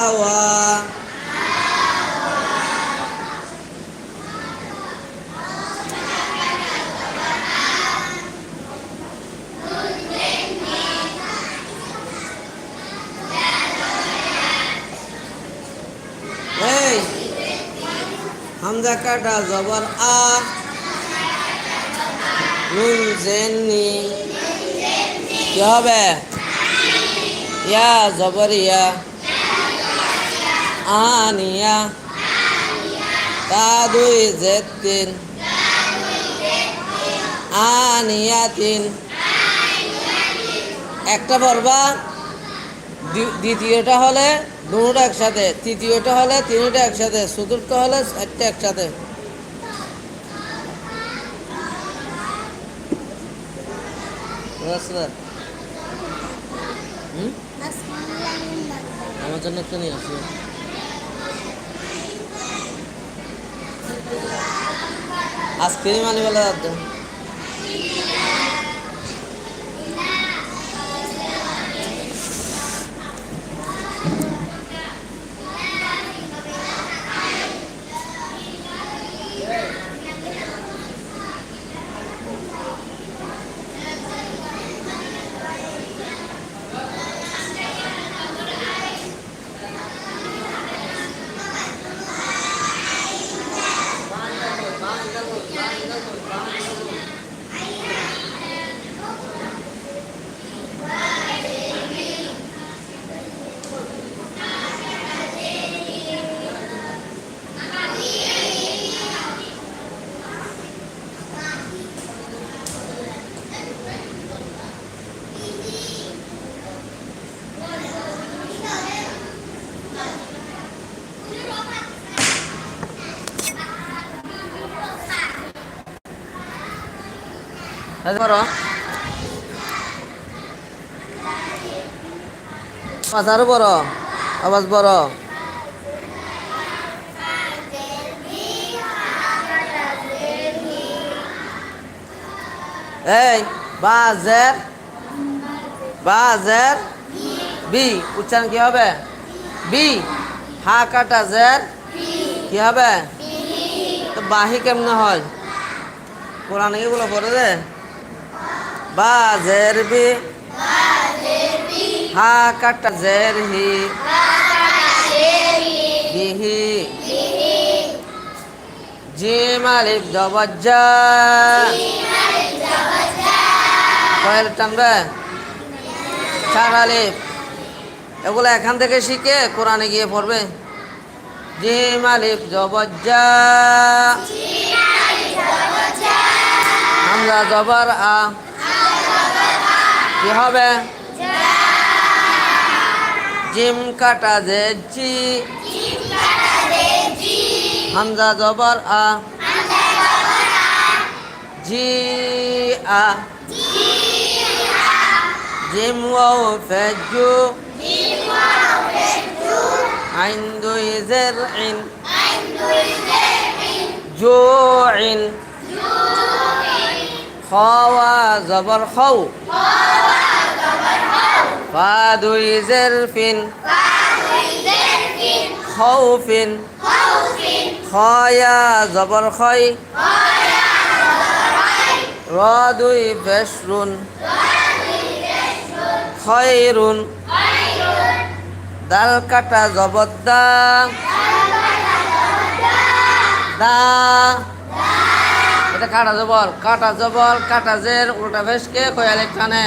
হাওয়া এই হামজা কাটা জবর আ নুন জেননি কি হবে ইয়া জবর ইয়া তা দুই জেদ তিন একটা পড়বা দ্বিতীয়টা হলে দুটা একসাথে, তৃতীয়টা হলে তিনটা একসাথে, চতুর্থ হলে চারটা একসাথে? আমার জন্য একটা নিয়ে আসি। আইসক্রিম আনি বলে করো আরও বড়, আওয়াজ বড়। এই, বাজের বাজের, বি, উচ্চারণ কি হবে? বি, হা কাটা জের, কি হবে? তো বাহি কেমনে হয়? কোরআনে এগুলো পড়ে দে। বাজের বি। হা কাটা জের হি। বিহি জিম আলিফ জবজ্জা। কয়েল টানবে। চার আলিফ। এগুলো এখান থেকে শিখে কোরআনে গিয়ে পড়বে। জিম আলিফ জবজ্জা। হামজা জবর আ। কি হবে? জিম কাটা যে জি হামজা জবর আ। জি আ জিম ওয়াও ফেজু। আইন দুই জের ইন। জুইন। খাওয়া জবর খাও। ফা দুই জের ফিন। খাউফিন খয়া জবর খয়। র দুই বেশরুন খয়রুন। দাল কাটা জবদ্দা। দা। এটা কাটা জবর কাটা জবর কাটা জের, উল্টা ভেসকে কয়ালিক টানে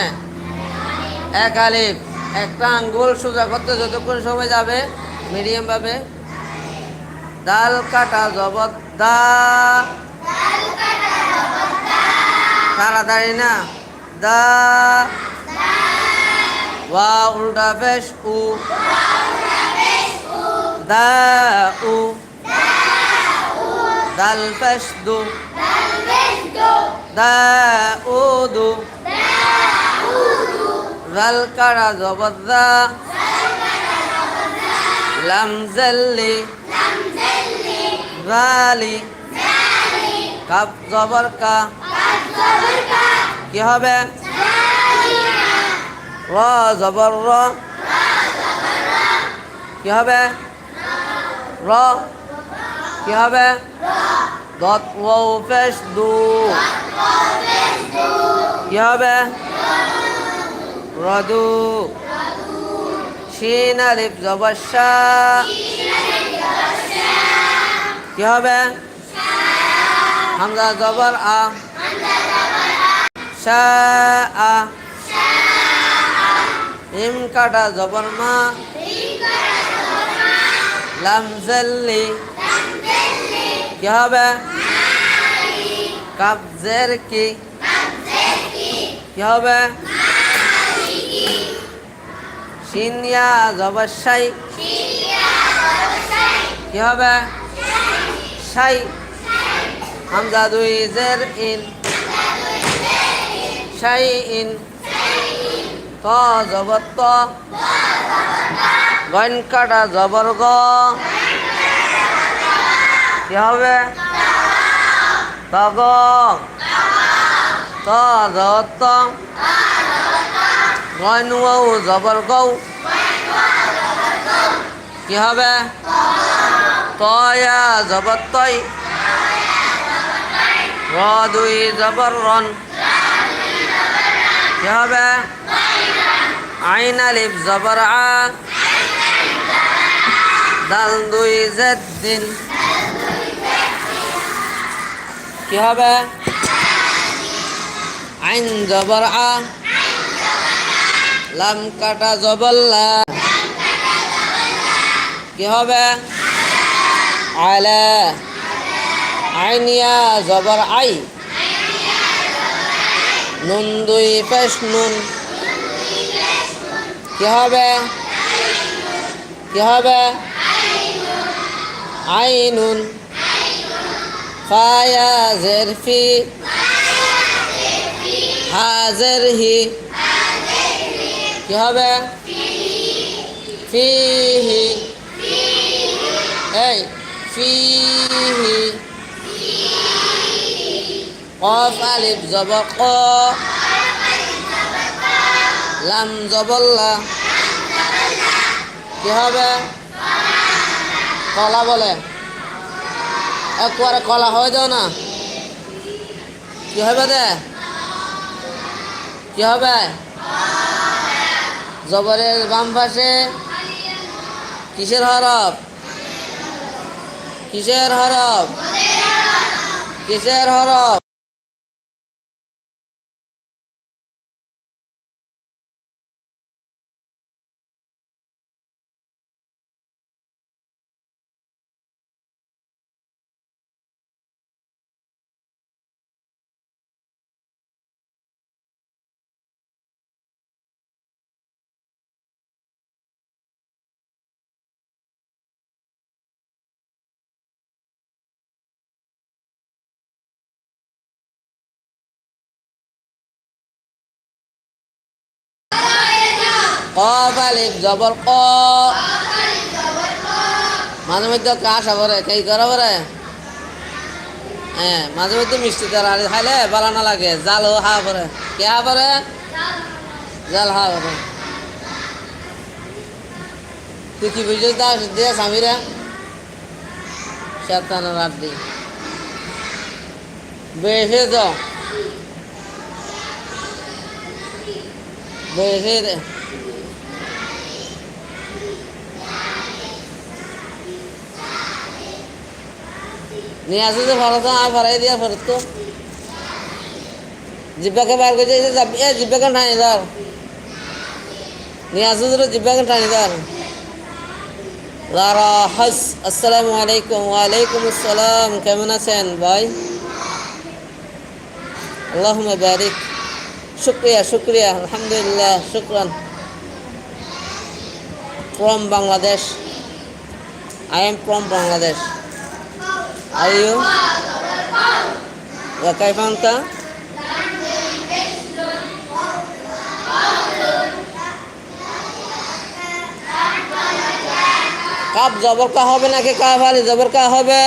এক আলিফ, একটা আঙ্গুল সোজা করতে যতক্ষণ সময় যাবে, মিডিয়াম ভাবে। ডাল কাটা জবত দা। তাড়াতাড়ি না। দা। ওয়া, উল্টা বেশ উ। দা, উ। দাল পেশ দু। দা উ দু রাল কাটা জবর দা লাম জাল্লি জালি কাপ জবর কা কি হবে র জবর র কি হবে র কি হবে দত ওয়াও পেশ দু কি হবে? রদু। শিন আলিফ জবসা কি হবে? হামজা জবর আ। শা আ। ইম কাটা জবর মা। লাম জল্লি। কি হবে? কাপ জের কি? কি হবে? সিনিয়া জবসাই। কি হবে? সাই। হামজা দুই জের ইন। Sai in. ত জবর ত গন কাটা জবর গ কি হবে? তগ ত জবর ত গন জবর গৌ কি হবে? তয়া জবর র দুই জবর রন কি হবে? আইন জবর আ দাল দুই জেদ দিন কি হবে? আইন জবর। আ লাম কাটা জবল্লা। কি হবে? আলা আইনিয়া জবর আই। নুন দুই পেশ নুন। কি হবে? কি হবে? আইনুন ফায়া জেরফি হাজের হি। কি হবে? ফিহি। এই, ফিহি। কফ, আলিফ জব ক। লাম, জবল্লা। কি হবে? কলা বলে। একবারে কলা হয়ে যাও না। কি হবে দে? কি হবে? জবরের বাম পাশে। কিসের হরফ? কিসের হরফ? কিসের হরফ? কফ আলিফ জবর ক। মাঝে মধ্যে কাশ আবরে কেই করা পরে হ্যাঁ মাঝে মধ্যে মিষ্টি তার আর খাইলে ভালো না লাগে, জাল হা পরে কে হা পরে জাল হা পরে তুই কি বুঝিস দা দিয়ে স্বামীরা সাতান্ন রাত দি। বেশে তো বেশে নিয়ে আসে যে ভালো আর ভরাই দিয়া ফেরত তো জিব্বাকে বার করে যাবি? এ, জিব্বাকে টানি ধর। নিয়ে আসে যে জিব্বাকে টানি ধর। লারা হাস, আসসালামু আলাইকুম, ওয়ালাইকুম আসসালাম, কেমন আছেন ভাই? আল্লাহুম্মা বারিক। শুক্রিয়া শুক্রিয়া, আলহামদুলিল্লাহ, শুক্রান। From Bangladesh I am from Bangladesh Are you? What kind of car? কাপ জবর কা হবে নাকি কাপ আলি জবর কা হবে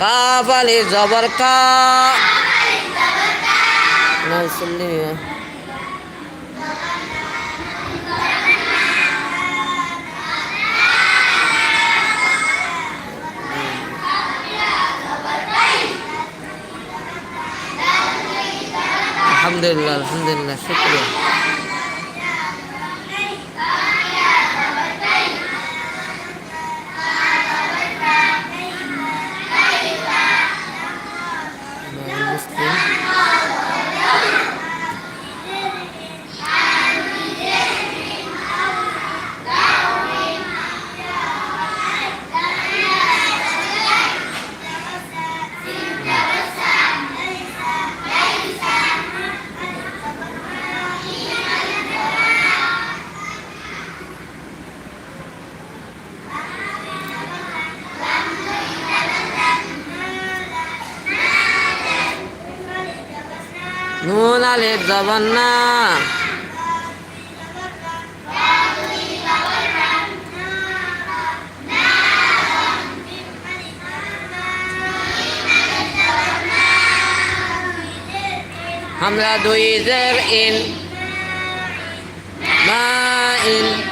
কাপ আলি জবর কা না 함들날 함들날 새끼야. আলিফ জবর না হামলা দুই জের ইন। মা ইন।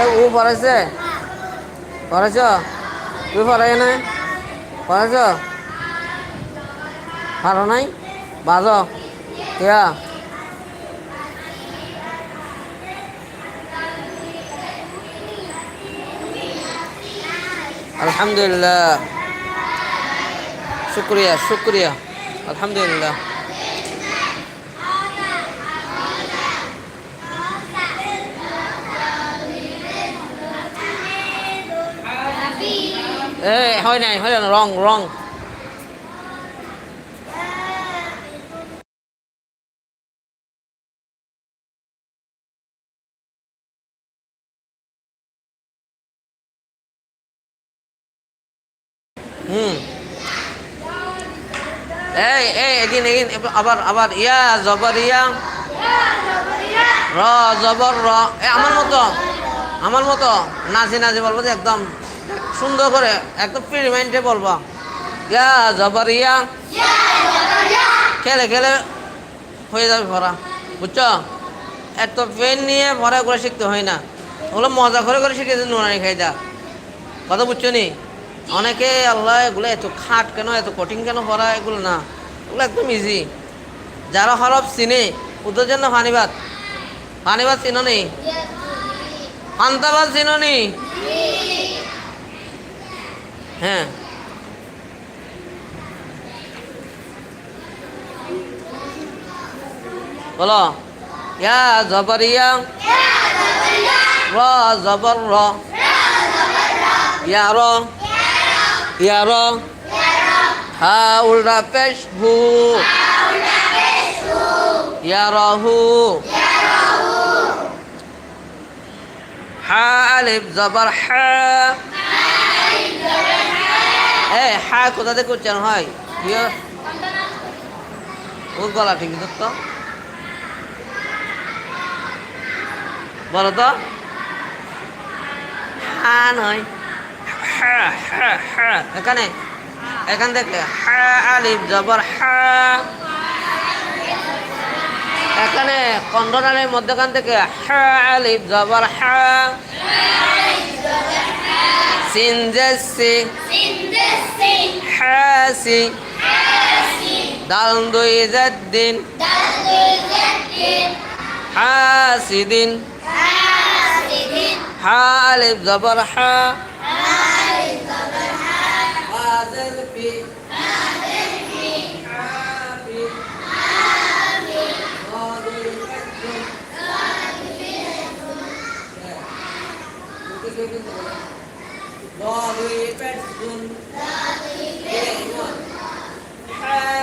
এ, ও পড়াইছে? পড়াইছ? তুই পড়াই নাই? পড়াইছ? পারো নাই? বাজ। কেয়া? আলহামদুলিল্লাহ। শুক্রিয়া শুক্রিয়া। আলহামদুলিল্লাহ। এ হয় নাই হয় না রং রং হুম এই এই এগিন এগিন আবার আবার ইয়া জবর ইয়া র জবর র এ আমার মতো আমার মতো নাচি নাচি বলব যে একদম সুন্দর করে একদম ফ্রি মাইন্ডে বলব। ইয়া জবর ইয়া খেলে খেলে হয়ে যাবে ভরা। বুঝছ? এত পেন নিয়ে ভরা করে শিখতে হয় না। ওগুলো মজা করে করে শিখেছে নুনানি খাই যা কথা বুঝছ নি? অনেকে আল্লাহ এগুলো এত খাট কেন এত কঠিন কেন ভরা? এগুলো না। এগুলো একদম ইজি যারা হরফ চিনে ওদের জন্য ফানিবাদ ফানিবাদ চিনো নি? পান্তাবাদ চিনো নি? হ্যাঁ বলো ইয়া জবর ইয়া র জবর র ইয়া র ইয়া র হা উল্টা পেশ হু ইয়া রহু হা আলিফ জবর হা এ হা কোথা থেকে উচ্চারণ হয় ইয়ে। ওর গলা ঠিক তো? বলো তো। হা নয়। হা হা হা এখানে এখান থেকে হা আলিফ জবর হা এখানে কন্ডনারের মধ্যখান থেকে হা আলিফ জবর হা সিন জেসি হাসি। দাল দুই জাদ্দিন হাসিদিন। হা। আলিফ জবর হা। হাজের ফি হাফি ضادل كتب ضادل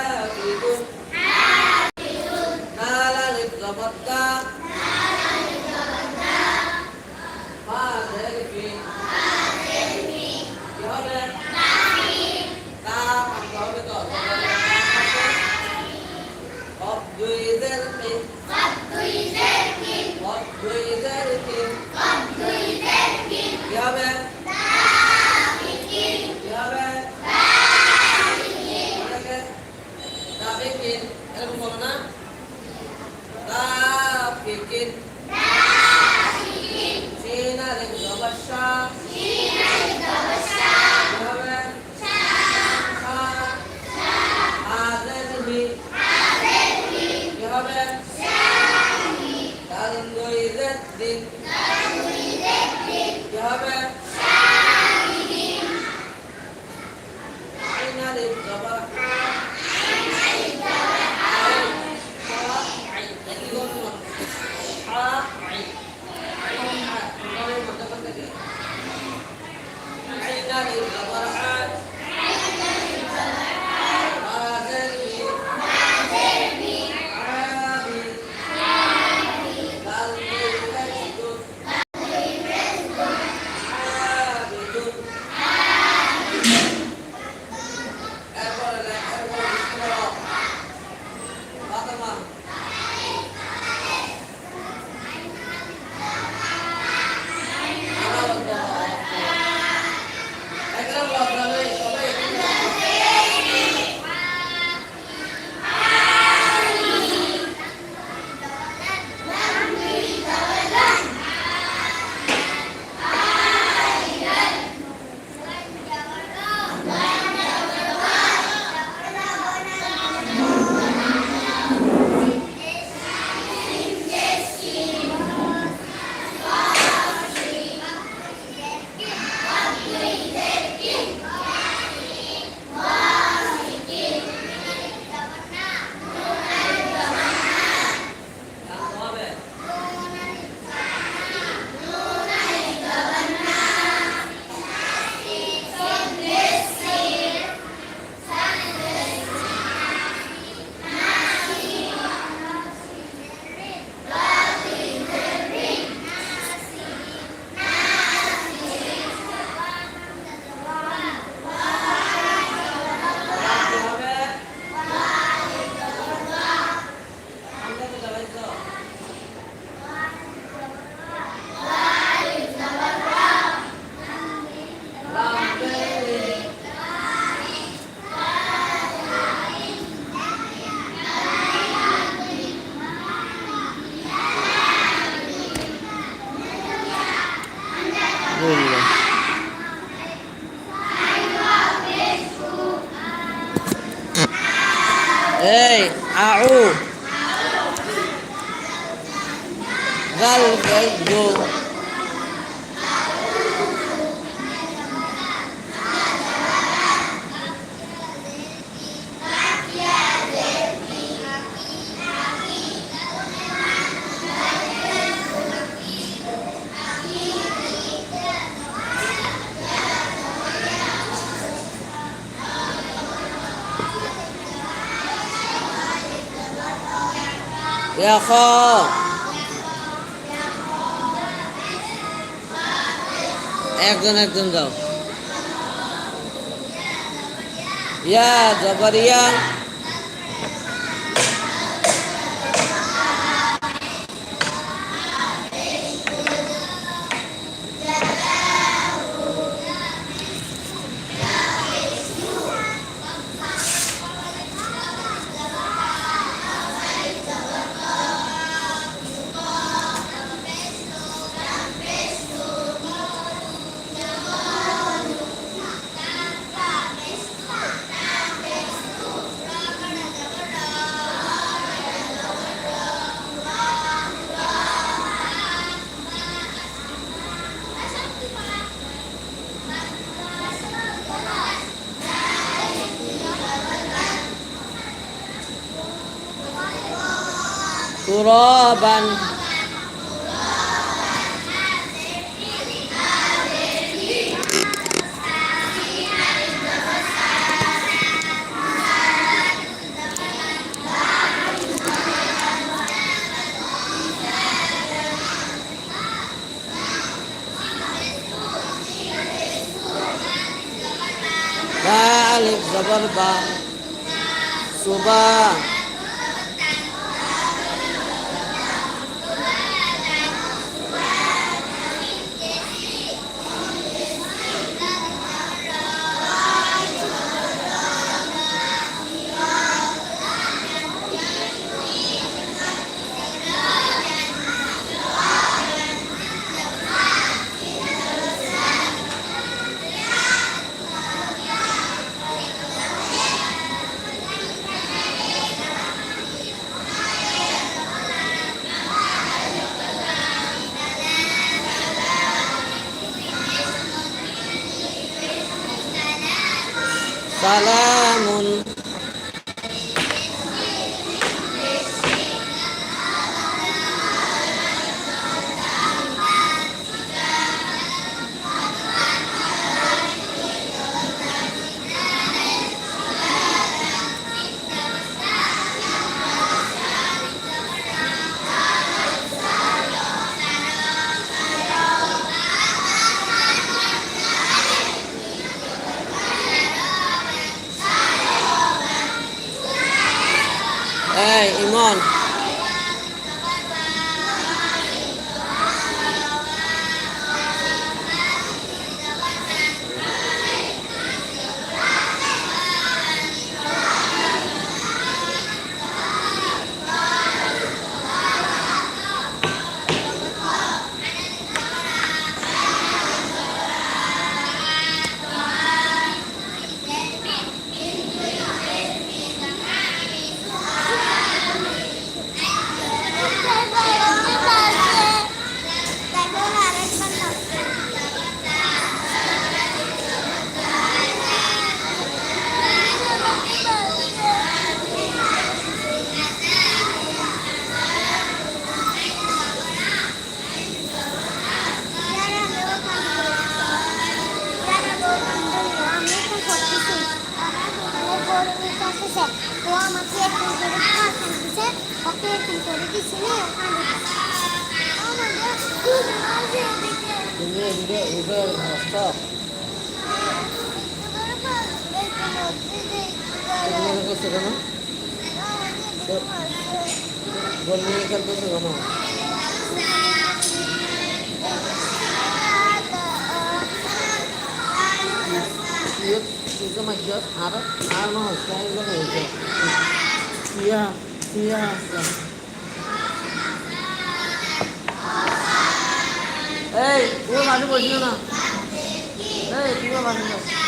يخاف একজন একজন যাও ইয়া জবরিয়া। jawaban. Ba alif zabar Iman. নিয়ে খেলতেছো কেন তুইও তুইকে মাঝে আর আর নহয় চাৰিজন হৈছে চিয়া চিয়া আছে এই তুমি মানুহ বসিও না এই তুমি মানুহ